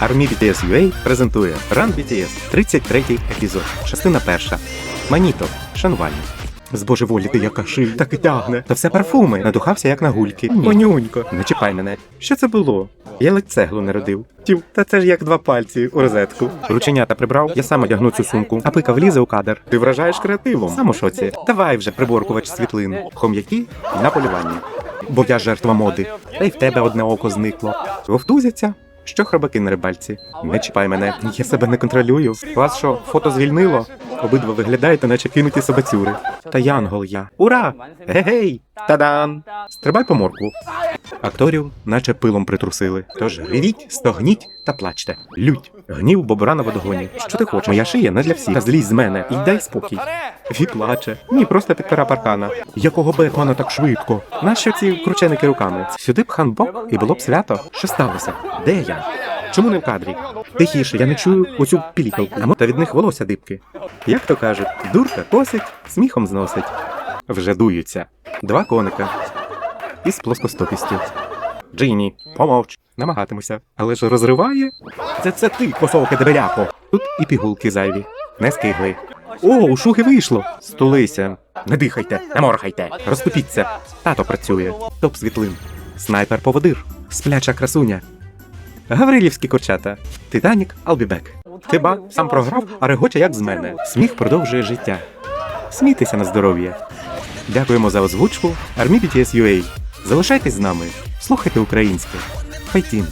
Армі BTS UA презентує Run BTS, 33 епізод, частина перша. Маніто, шанувальник. Збожеволіти, яка шиль, так і тягне. Та все парфуми. Надухався, як на гульки. Конюнько, не чіпай мене. Що це було? Я ледь цеглу не родив. Тю, та це ж як два пальці у розетку. Рученята прибрав, я сам одягну цю сумку, а пика влізе у кадр. Ти вражаєш креативом. Сам у шоці. Давай вже приборкувач світлин. Хом'яки на полювання. Бо я жертва моди. Та й в тебе одне око зникло. Вовтузяться. Що хробаки на рибальці? Не чіпай мене, я себе не контролюю. Вас що, фото звільнило? Обидва виглядаєте, наче кинуті собацюри. Та янгол я. Ура! Гей! Тадан! Стрибай по моркву. Акторів наче пилом притрусили. Тож ревіть, стогніть та плачте. Лють. Гнів бобра на водогоні. Що ти хочеш? Моя шия не для всіх. Та злізь з мене і дай спокій. Ві плаче. Ні, просто підпира паркана. Якого Бетмана так швидко? Нащо ці крученики руками? Сюди б ханбок і було б свято. Що сталося? Де я? Чому не в кадрі? Тихіше, я не чую оцю пілікалку. Та від них волосся дибки. Як то кажуть, дурка косить, сміхом зносить. Вже дуються. Два коника. Із плоскостопістю. Джині, помовч, намагатимуся. Але ж розриває. Це це ти, косовке дебеляко. Тут і пігулки зайві. Не скигли. О, у шухи вийшло. Стулися. Не дихайте, не моргайте. Розступіться. Тато працює. Топ світлин. Снайпер поводир. Спляча красуня. Гаврилівські курчата. Титанік, Албібек. Тиба сам програв, а регоче як з мене. Сміх продовжує життя. Смійтеся на здоров'я. Дякуємо за озвучку. Армі BTS. Залишайтесь з нами. Слухайте українське. Файтін.